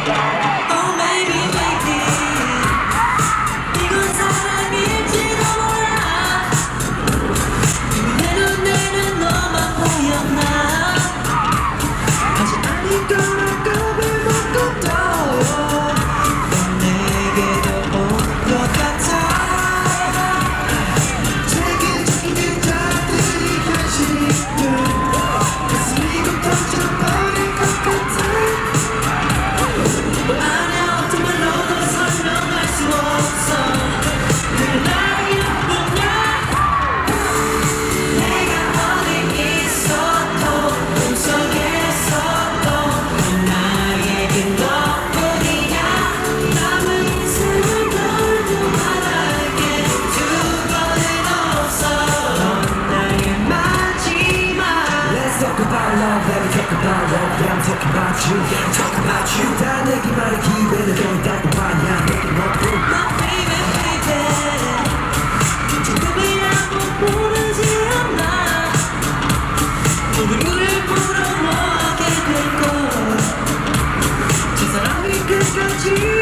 that. Yeah talking about you talk about you 다 내게 말해 기회는 더 있다고 봐야 내게 먹고 My baby baby 지금이라고 모르지 않나 눈물을 불어넣게 될걸 저 사람이 끝까지